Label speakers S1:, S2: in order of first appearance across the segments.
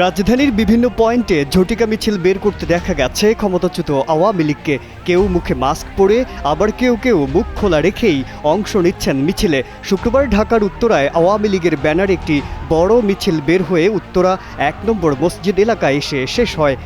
S1: রাজধানীর বিভিন্ন পয়েন্টে ঝটিকা মিছিল বের করতে দেখা গেছে ক্ষমতাচ্যুত আওয়ামী লীগকে। কেউ মুখে মাস্ক পরে, আবার কেউ কেউ মুখ খোলা রেখেই অংশ নিচ্ছেন মিছিলে। শুক্রবার ঢাকার উত্তরায় আওয়ামী লীগের ব্যানার একটি বড় মিছিল বের হয়ে উত্তরা এক নম্বর মসজিদ এলাকায় এসে শেষ হয়।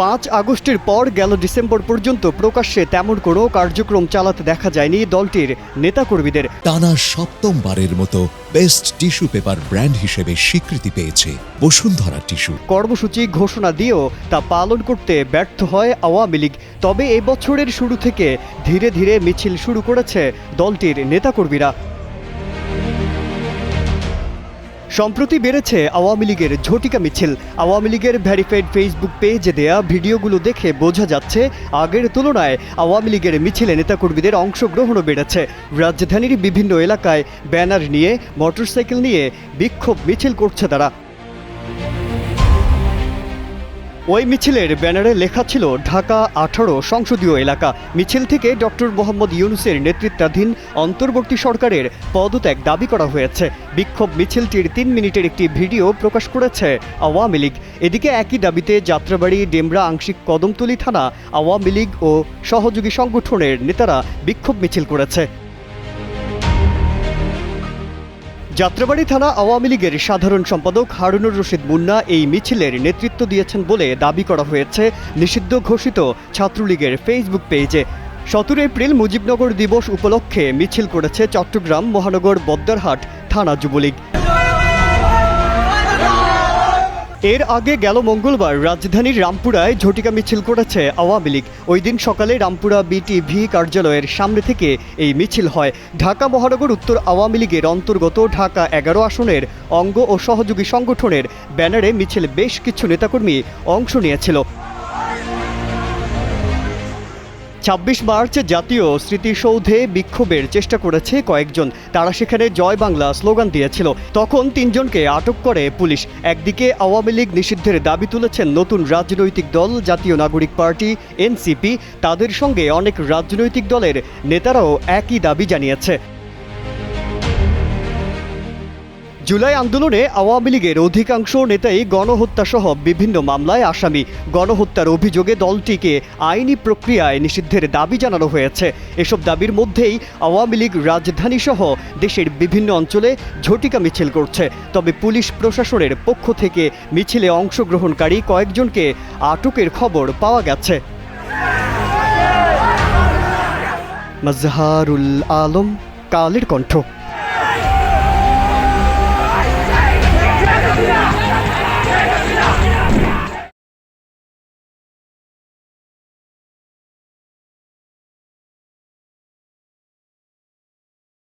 S1: পাঁচ আগস্টের পর গেল ডিসেম্বর পর্যন্ত প্রকাশ্যে তেমন কোনো কার্যক্রম চালাতে দেখা যায়নি দলটির নেতাকর্মীদের।
S2: টানা সপ্তমবারের মতো বেস্ট টিস্যু পেপার ব্র্যান্ড হিসেবে স্বীকৃতি পেয়েছে বসুন্ধরা টিস্যু।
S1: কর্মসূচি ঘোষণা দিয়েও তা পালন করতে ব্যর্থ হয় আওয়ামী লীগ। তবে এই বছরের শুরু থেকে ধীরে ধীরে মিছিল শুরু করেছে দলটির নেতাকর্মীরা। সম্প্রতি বেড়েছে আওয়ামী লীগের ঝটিকা মিছিল। আওয়ামী লীগের ভ্যারিফাইড ফেসবুক পেজে দেয়া ভিডিওগুলো দেখে বোঝা যাচ্ছে, আগের তুলনায় আওয়ামী লীগের মিছিলে নেতাকর্মীদের অংশগ্রহণও বেড়েছে। রাজধানীর বিভিন্ন এলাকায় ব্যানার নিয়ে, মোটরসাইকেল নিয়ে বিক্ষোভ মিছিল করছে তারা। ওই মিছিলের ব্যানারে লেখা ছিল, ঢাকা আঠারো সংসদীয় এলাকা। মিছিল থেকে ডক্টর মোহাম্মদ ইউনুসের নেতৃত্বাধীন অন্তর্বর্তী সরকারের পদত্যাগ দাবি করা হয়েছে। বিক্ষোভ মিছিলটির তিন মিনিটের একটি ভিডিও প্রকাশ করেছে আওয়ামী লীগ। এদিকে একই দাবিতে যাত্রাবাড়ি, ডেমরা আংশিক কদমতলী থানা, আওয়ামী লীগ ও সহযোগী সংগঠনের নেতারা বিক্ষোভ মিছিল করেছে। যাত্রাবাড়ি থানা আওয়ামী লীগের সাধারণ সম্পাদক হারুনুর রশিদ মুন্না এই মিছিলের নেতৃত্ব দিয়েছেন বলে দাবি করা হয়েছে, নিষিদ্ধ ঘোষিত ছাত্রলীগের ফেসবুক পেজে সতেরো এপ্রিল মুজিবনগর দিবস উপলক্ষে মিছিল করেছে চট্টগ্রাম মহানগর বদ্দারহাট থানা যুবলীগ। এর আগে গেল মঙ্গলবার, রাজধানীর রামপুরায় ঝটিকা মিছিল করেছে আওয়ামী লীগ। ওই দিন সকালে রামপুরা বিটিভি কার্যালয়ের সামনে থেকে এই মিছিল হয়। ঢাকা মহানগর উত্তর আওয়ামী লীগের অন্তর্গত ঢাকা এগারো আসনের অঙ্গ ও সহযোগী সংগঠনের ব্যানারে মিছিল বেশ কিছু নেতাকর্মী অংশ নিয়েছিল। ছাব্বিশ মার্চ জাতীয় স্মৃতিসৌধে বিক্ষোভের চেষ্টা করেছে কয়েকজন। তারা সেখানে জয় বাংলা স্লোগান দিয়েছিল। তখন তিনজনকে আটক করে পুলিশ। একদিকে আওয়ামী লীগ নিষিদ্ধের দাবি তুলেছেন নতুন রাজনৈতিক দল, জাতীয় নাগরিক পার্টি, এনসিপি। তাদের সঙ্গে অনেক রাজনৈতিক দলের নেতারাও একই দাবি জানিয়েছে। জুলাই আন্দোলনে আওয়ামী লীগের অধিকাংশ নেতাই গণহত্যা সহ বিভিন্ন মামলায় আসামি। গণহত্যার অভিযোগে দলটিকে আইনি প্রক্রিয়ায় নিষিদ্ধের দাবি জানানো হয়েছে। এসব দাবির মধ্যেই আওয়ামী লীগ রাজধানী সহ দেশের বিভিন্ন অঞ্চলে ঝটিকা মিছিল করছে। তবে পুলিশ প্রশাসনের পক্ষ থেকে মিছিলে অংশগ্রহণকারী কয়েকজনকে আটকের খবর পাওয়া গেছে। মাজহারুল আলম, কালের কণ্ঠ।